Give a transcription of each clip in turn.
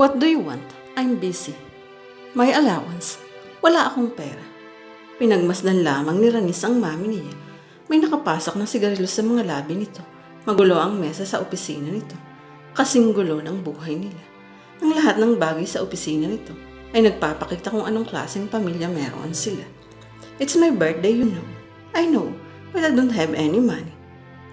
What do you want? I'm busy. May allowance. Wala akong pera. Pinagmasdan lamang ni Ranis ang mami niya. May nakapasok na sigarilyo sa mga labi nito. Magulo ang mesa sa opisina nito. Kasing gulo ng buhay nila. Ang lahat ng bagay sa opisina nito ay nagpapakita kung anong klaseng pamilya meron sila. It's my birthday, you know. I know, but I don't have any money.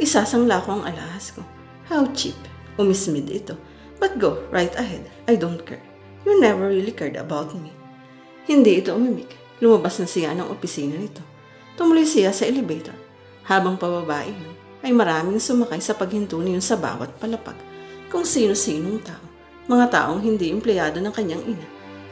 Isasangla ko ang alahas ko. How cheap. Umismid ito. But go, right ahead. I don't care. You never really cared about me. Hindi ito umimik. Lumabas na siya ng opisina nito. Tumuloy siya sa elevator. Habang pababa iyon, ay maraming sumakay sa paghinto niyon sa bawat palapag. Kung sino-sinong tao. Mga taong hindi empleyado ng kanyang ina.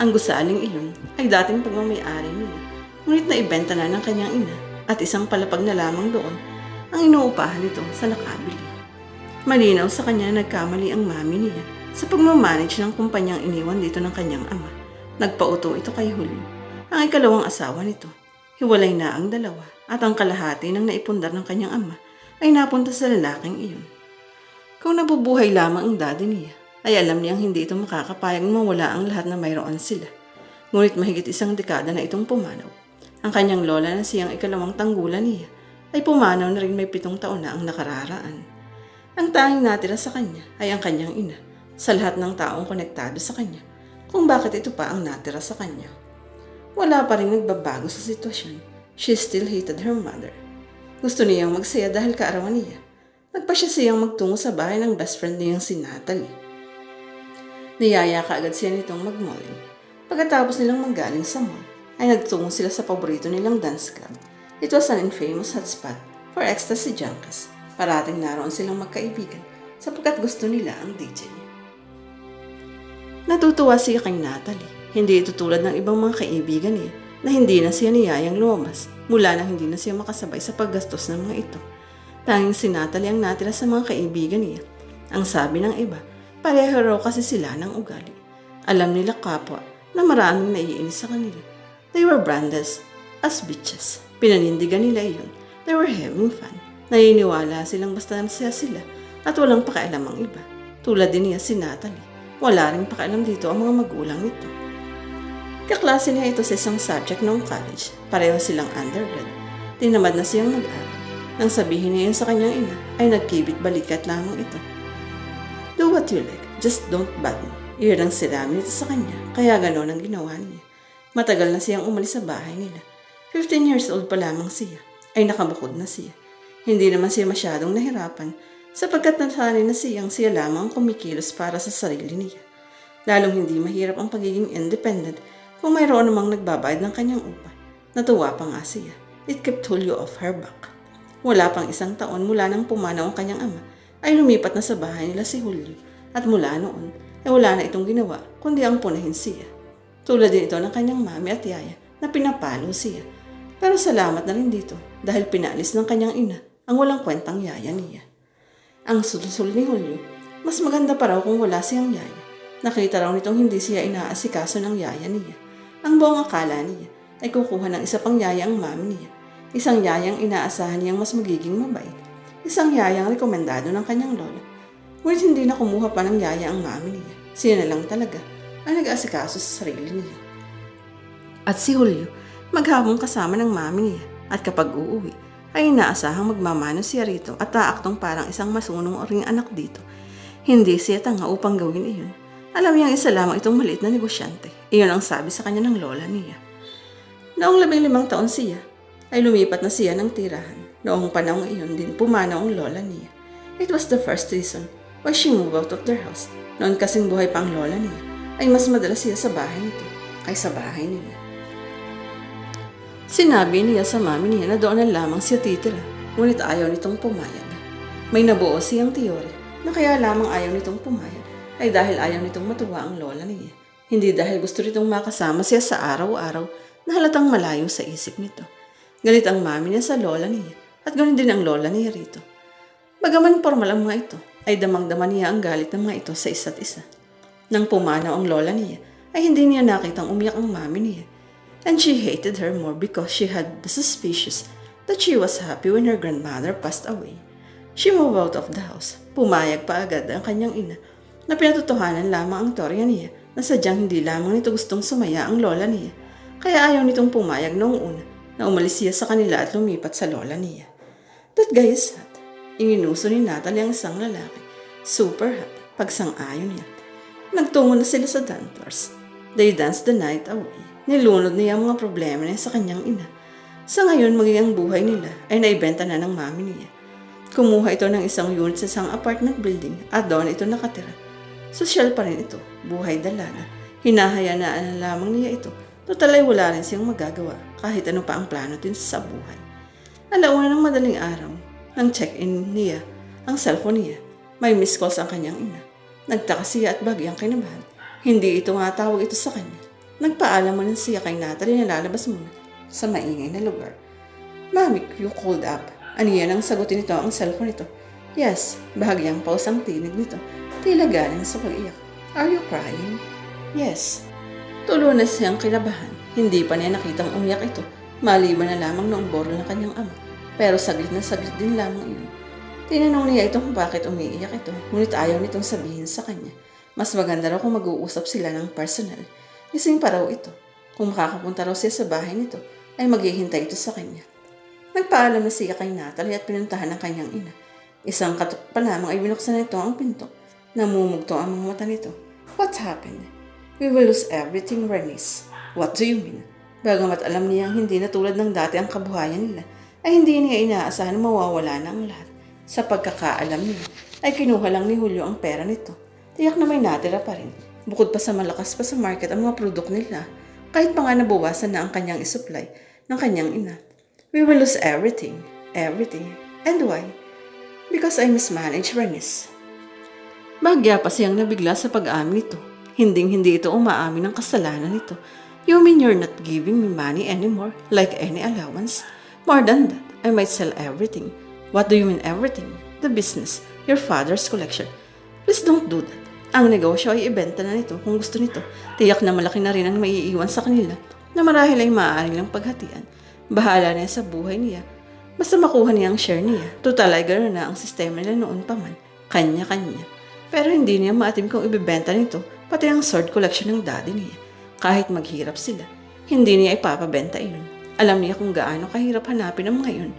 Ang gusaling iyon ay dating pagmamayari nila. Ngunit naibenta na ng kanyang ina at isang palapag na lamang doon ang inuupahan nito sa nakabili. Malinaw sa kanya na nagkamali ang mami niya sa pagmamanage ng kumpanyang iniwan dito ng kanyang ama. Nagpauto ito kay Julio, ang ikalawang asawa nito. Hiwalay na ang dalawa at ang kalahati ng naipundar ng kanyang ama ay napunta sa lalaking iyon. Kung nabubuhay lamang ang daddy niya, ay alam niyang hindi ito makakapayag mawala ang lahat na mayroon sila. Ngunit mahigit isang dekada na itong pumanaw. Ang kanyang lola na siyang ikalawang tanggulan niya ay pumanaw na rin may pitong taon na ang nakararaan. Ang tanging natira sa kanya ay ang kanyang ina sa lahat ng taong konektado sa kanya kung bakit ito pa ang natira sa kanya. Wala pa rin nagbabago sa sitwasyon. She still hated her mother. Gusto niyang magsaya dahil kaarawan niya. Nagpa siya siyang magtungo sa bahay ng best friend niyang si Natalie. Niyaya ka agad siya nitong mag-malling. Pagkatapos nilang manggaling sa mall, ay nagtungo sila sa paborito nilang dance club. It was an infamous hotspot for ecstasy junkies. Parating naroon silang magkaibigan sapagkat gusto nila ang DJ. Natutuwa siya kay Natalie. Hindi ito tulad ng ibang mga kaibigan niya na hindi na siya niyayang lumabas mula nang hindi na siya makasabay sa paggastos ng mga ito. Tanging si Natalie ang natira sa mga kaibigan niya. Ang sabi ng iba, pareho raw kasi sila ng ugali. Alam nila kapwa na maraming naiinis sa kanila. They were branded as bitches. Pinanindigan nila iyon. They were having fun. Naniniwala silang basta masaya sila at walang pakialam ang iba. Tulad din niya si Natalie. Wala rin pakialam dito ang mga magulang nito. Kaklase niya ito sa isang subject noong college. Pareho silang undergrad. Tinamad na siyang mag-aral. Nang sabihin niya sa kanyang ina, ay nagkibit balikat lamang ito. Do what you like, just don't bug me. Iyon ang sinabi nito sa kanya, kaya gano'n ang ginawa niya. Matagal na siyang umalis sa bahay nila. 15 years old pa lamang siya, ay nakabukod na siya. Hindi naman siya masyadong nahirapan sapagkat nasanay na siyang siya lamang kumikilos para sa sarili niya. Lalong hindi mahirap ang pagiging independent kung mayroon namang nagbabayad ng kanyang upa. Natuwa pa nga siya. It kept Julio off her back. Wala pang isang taon mula nang pumanaw ang kanyang ama, ay lumipat na sa bahay nila si Julio. At mula noon, ay wala na itong ginawa, kundi ang punahin siya. Tulad din ito ng kanyang mami at yaya na pinapalo siya. Pero salamat na rin dito dahil pinalis ng kanyang ina ang walang kwentang yaya niya. Ang sulsul ni Julio, mas maganda pa raw kung wala siyang yaya. Nakita raw nitong hindi siya inaasikaso ng yaya niya. Ang buong akala niya ay kukuha ng isa pang yaya ang mami niya. Isang yayang inaasahan niyang mas magiging mabait. Isang yayang rekomendado ng kanyang lola. Ngunit hindi na kumuha pa ng yaya ang mami niya. Siya na lang talaga ang nag-aasikaso sa sarili niya. At si Julio, maghapong kasama ng mami niya at kapag uuwi, ay inaasahang magmamano siya rito at taaktong parang isang masunong ring anak dito. Hindi siya tanga upang gawin iyon. Alam niyang isa lamang itong maliit na negosyante. Iyon ang sabi sa kanya ng lola niya. Noong labing limang taon siya, ay lumipat na siya ng tirahan. Noong panahon iyon din pumanaw ang lola niya. It was the first reason why she moved out of their house. Noon kasing buhay pa ang lola niya, ay mas madalas siya sa bahay nito kaysa bahay niya. Sinabi niya sa mami niya na doon na lamang siya titira, ngunit ayaw nitong pumayag. May nabuo siyang teorya na kaya lamang ayaw nitong pumayag ay dahil ayaw nitong matuwa ang lola niya. Hindi dahil gusto nitong makasama siya sa araw-araw na halatang malayo sa isip nito. Galit ang mami niya sa lola niya at ganoon din ang lola niya rito. Bagaman formal ang mga ito, ay damang-dama niya ang galit ng mga ito sa isa't isa. Nang pumanaw ang lola niya, ay hindi niya nakitang umiyak ang mami niya. And she hated her more because she had the suspicious that she was happy when her grandmother passed away. She moved out of the house. Pumayag pa agad ang kanyang ina na pinatotohanan lamang ang teorya niya na sadyang hindi lamang nito gustong sumaya ang lola niya. Kaya ayaw nitong pumayag noong una na umalis siya sa kanila at lumipat sa lola niya. That guy is hot. Inginuso ni Natalie ang isang lalaki. Super hot. Pagsang-ayon niya. Nagtungo na sila sa dancers. They danced the night away. Nilunod niya ang mga problema niya sa kanyang ina. Sa ngayon, maging ang buhay nila ay naibenta na ng mami niya. Kumuha ito ng isang unit sa isang apartment building at doon ito nakatira. Sosyal pa rin ito, buhay dalaga. Hinahaya na na lamang niya ito. Total ay wala rin siyang magagawa kahit ano pa ang plano din sa buhay. Alauna ng madaling araw, nang check-in niya, ang cellphone niya, may missed calls ang kanyang ina. Nagtaka siya at bagyang kinabahan. Hindi ito nga tawag ito sa kanya. Nagpaalam mo na siya kay Natalie na lalabas muna sa maingay na lugar. Mami, you called up. Aniya nang sagutin nito ang cellphone nito. Yes, bahagyang pause ang tinig nito. Tila galing sa pag-iyak. Are you crying? Yes. Tulo na siyang kinabahan. Hindi pa niya nakitang umiyak ito. Maliban na lamang noong borol ng kanyang ama. Pero saglit na saglit din lamang iyon. Tinanong niya ito kung bakit umiiyak ito, ngunit ayaw nitong sabihin sa kanya. Mas maganda raw kung mag-uusap sila ng personal. Ising pa raw ito. Kung makakapunta raw siya sa bahay nito, ay maghihintay ito sa kanya. Nagpaalam na siya kay Natalie at pinuntahan ng kanyang ina. Isang katok pa lamang ay binuksan nito ang pinto. Namumugto ang mga mata nito. What happened? We will lose everything, Bernice. What do you mean? Bagamat alam niyang hindi na tulad ng dati ang kabuhayan nila, ay hindi niya inaasahan na mawawala na ang lahat. Sa pagkakaalam niya, ay kinuha lang ni Julio ang pera nito. Tiyak na may natira pa rin. Bukod pa sa malakas pa sa market ang mga produkto nila, kahit pa nga nabawasan na ang kanyang isupply ng kanyang ina. We will lose everything. Everything. And why? Because I mismanaged Bernice. Bagya pa siyang nabigla sa pag-amin nito. Hinding hindi ito umaamin ng kasalanan nito. You mean you're not giving me money anymore, like any allowance? More than that, I might sell everything. What do you mean everything? The business, your father's collection. Please don't do that. Ang negosyo ay ibenta na nito kung gusto nito. Tiyak na malaki na rin ang maiiwan sa kanila na marahil ay maaari lang paghatian. Bahala na sa buhay niya. Basta makuha niya ang share niya. Total ay gano'n na ang sistema nila noon pa man. Kanya-kanya. Pero hindi niya maatim kung ibibenta nito pati ang sword collection ng daddy niya. Kahit maghirap sila, hindi niya ipapabenta iyon. Alam niya kung gaano kahirap hanapin ang mga iyon.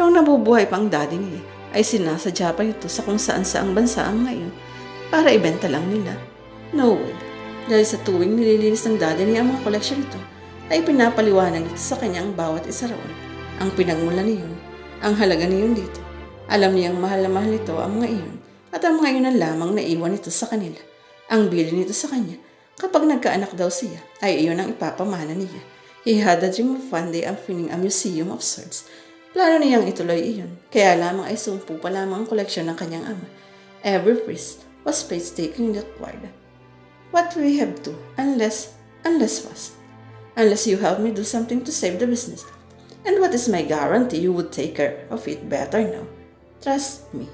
Noong nabubuhay pa ang daddy niya, ay sinasadya pa ito sa kung saan saang bansa ang mga iyon para ibenta lang nila. No way. Dahil sa tuwing nililinis ng daddy niya ang mga collection nito, ay pinapaliwanag nito sa kanya ang bawat isa roon. Ang pinagmula niyon, ang halaga niyon dito. Alam niyang mahal na mahal nito ang mga iyon at ang mga iyon ang lamang naiwan nito sa kanila. Ang bili nito sa kanya, kapag nagkaanak daw siya, ay iyon ang ipapamana niya. He had a dream of one day opening a museum of swords. Plano niyang ituloy iyon, kaya lamang ay sumpu pa lamang ang koleksyon ng kanyang ama. Every priest was painstaking required. What we have to, unless, unless was, unless you help me do something to save the business. And what is my guarantee you would take care of it better now? Trust me,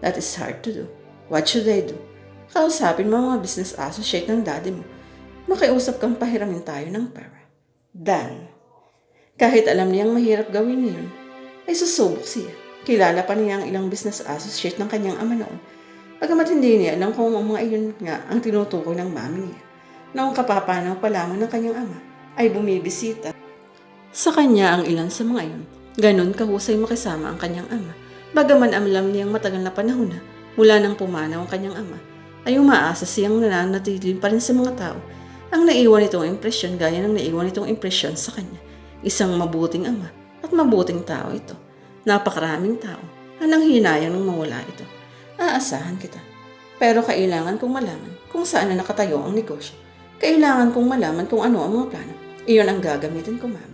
that is hard to do. What should I do? Kausapin mo mga business associate ng daddy mo. Makiusap kang pahiramin tayo ng pera. Dan. Kahit alam niyang mahirap gawin niyon, ay susubok siya. Kilala pa niya ang ilang business associate ng kanyang ama noon. Pagamat hindi niya alam kung ang mga iyon nga ang tinutukoy ng mami niya. Noong kapapanaw pa lamang ng kanyang ama, ay bumibisita sa kanya ang ilan sa mga iyon. Ganon kahusay makisama ang kanyang ama. Bagaman alam niyang matagal na panahon na mula nang pumanaw ang kanyang ama, ay umaasa siyang nananatili pa rin sa mga tao. Ang naiwan itong impresyon gaya ng naiwan itong impresyon sa kanya. Isang mabuting ama at mabuting tao ito. Napakaraming tao ang hinayang nang mawala ito. Aasahan kita. Pero kailangan kong malaman kung saan na nakatayo ang negosyo. Kailangan kong malaman kung ano ang mga plano. Iyon ang gagamitin ko, ma'am.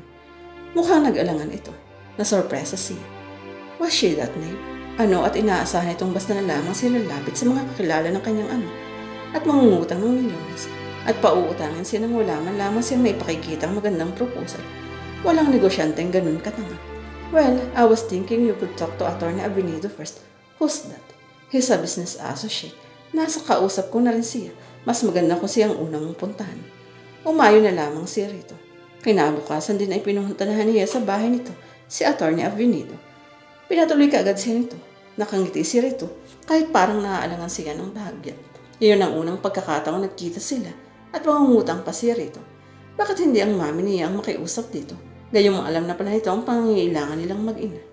Mukhang nag-alangan ito. Nasorpresa siya. Was she that name? Ano at inaasahan itong basta na lamang sila lapit sa mga kakilala ng kanyang ama at mangungutang ng milyones at pauutangin siya nang wala man lamang siya may pakikitang magandang proposal. Walang negosyanteng ganun katanga. Well, I was thinking you could talk to Attorney Avenido first. Who's that? He's a business associate. Nasa kausap ko na rin siya. Mas maganda kung siyang unang mong puntahan. Umayo na lamang siya rito. Kinabukasan din ay pinuhuntanahan niya sa bahay nito, si Attorney Avenido. Pinatuloy ka agad siya nito. Nakangiti siya rito, kahit parang naaalangan siya ng bahagya. Iyon ang unang pagkakataong nagkita sila at mangungutang pa siya rito. Bakit hindi ang mami niya ang makiusap dito? Gayong alam na pala nito ang pangangailangan nilang mag-ina.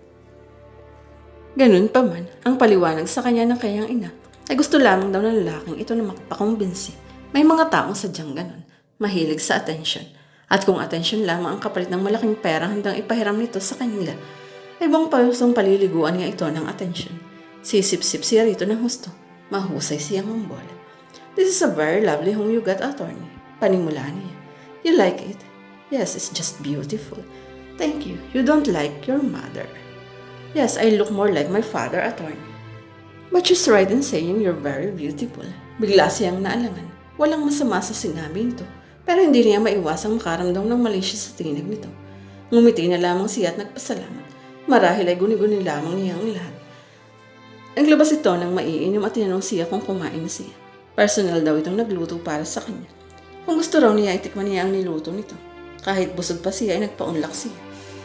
Ganun pa man, ang paliwanag sa kanya ng kanyang ina ay gusto lamang daw ng lalaking ito na makapakumbinsi. May mga taong sadyang ganun, mahilig sa attention. At kung attention lamang ang kapalit ng malaking pera handang ipahiram nito sa kanila, ay buong pusong paliliguan niya ito ng attention. Sisip-sip siya rito ng husto. Mahusay siyang mambola. This is a very lovely home you got, attorney. Panimula niya. You like it? Yes, it's just beautiful. Thank you. You don't like your mother. Yes, I look more like my father, attorney. But she's right in saying you're very beautiful. Bigla siyang naalangan. Walang masama sa sinabi nito. Pero hindi niya maiwasang makaramdam ng mali sa tinig nito. Ngumiti na lamang siya at nagpasalamat. Marahil ay guni-guni lamang niya ang lahat. Naglabas ito ng maiinom at tinanong siya kung kumain na siya. Personal daw itong nagluto para sa kanya. Kung gusto raw niya, itikman niya ang niluto nito. Kahit busog pa siya, ay nagpaunlak siya.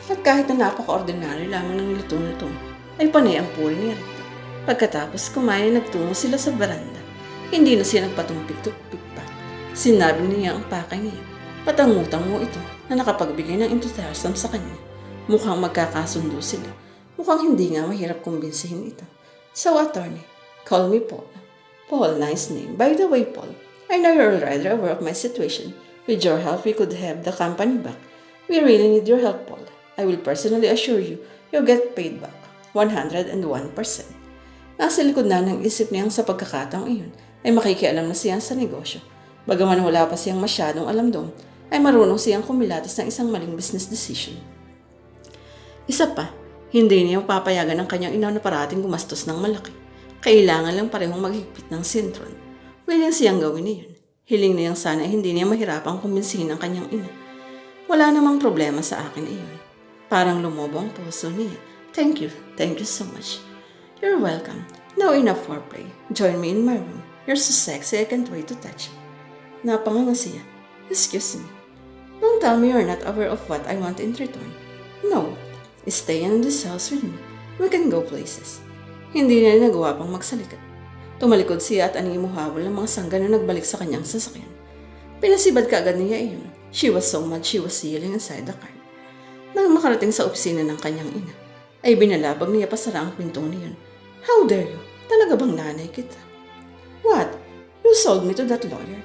At kahit na napaka-ordinary lamang ng niluto nito, ay panay ang puri niya rito. Pagkatapos kumain, nagtungo sila sa baranda. Hindi na siya nagpatumpik-tumpik pa. Sinabi niya ang pakay niya. Patangutang mo ito na nakapagbigay ng enthusiasm sa kanya. Mukhang magkakasundo sila. Mukhang hindi nga mahirap kumbinsihin ito. So, attorney, call me Paul. Paul, nice name. By the way, Paul, I know you're already aware of my situation. With your help, we could have the company back. We really need your help, Paul. I will personally assure you, you'll get paid back. 101%. Nasa likod na ng isip niyang sa pagkakataong iyon ay makikialam na siya sa negosyo. Bagaman wala pa siyang masyadong alam doon, ay marunong siyang kumilatis ng isang maling business decision. Isa pa, hindi niya papayagan ng kanyang ina na parating gumastos ng malaki. Kailangan lang parehong maghigpit ng sintron. Willing siyang gawin niyon. Hiling niyang sana hindi niya mahirapang kumbinsihin ang kanyang ina. Wala namang problema sa akin iyon. Parang lumobo ang puso niya. Thank you, thank you so much. You're welcome. Now enough foreplay. Join me in my room. You're so sexy, I can't wait to touch. Napanganga siya. Excuse me. Don't tell me you're not aware of what I want in return. No. Stay in this house with me. We can go places. Hindi na nagawa pang magsalita. Tumalikod siya at animuhabol ng mga sangga na nagbalik sa kanyang sasakyan. Pinasibad ka agad niya iyon. She was so mad she was yelling inside the car. Nang makarating sa opisina ng kanyang ina, ay binalabag niya pasara ang pinto niyon. How dare you? Talaga bang nanay kita? What? You sold me to that lawyer.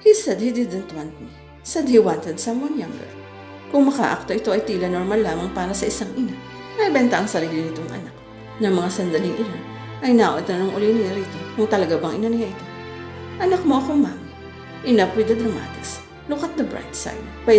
He said he didn't want me. Said he wanted someone younger. Kung makaakto ito ay tila normal lamang para sa isang ina na ibenta ang sarili nitong anak. Ng mga sandaling iyon ay nautanong uli niya rito kung talaga bang ina niya ito. Anak mo ako, mami. Enough with the dramatics. Look at the bright side. By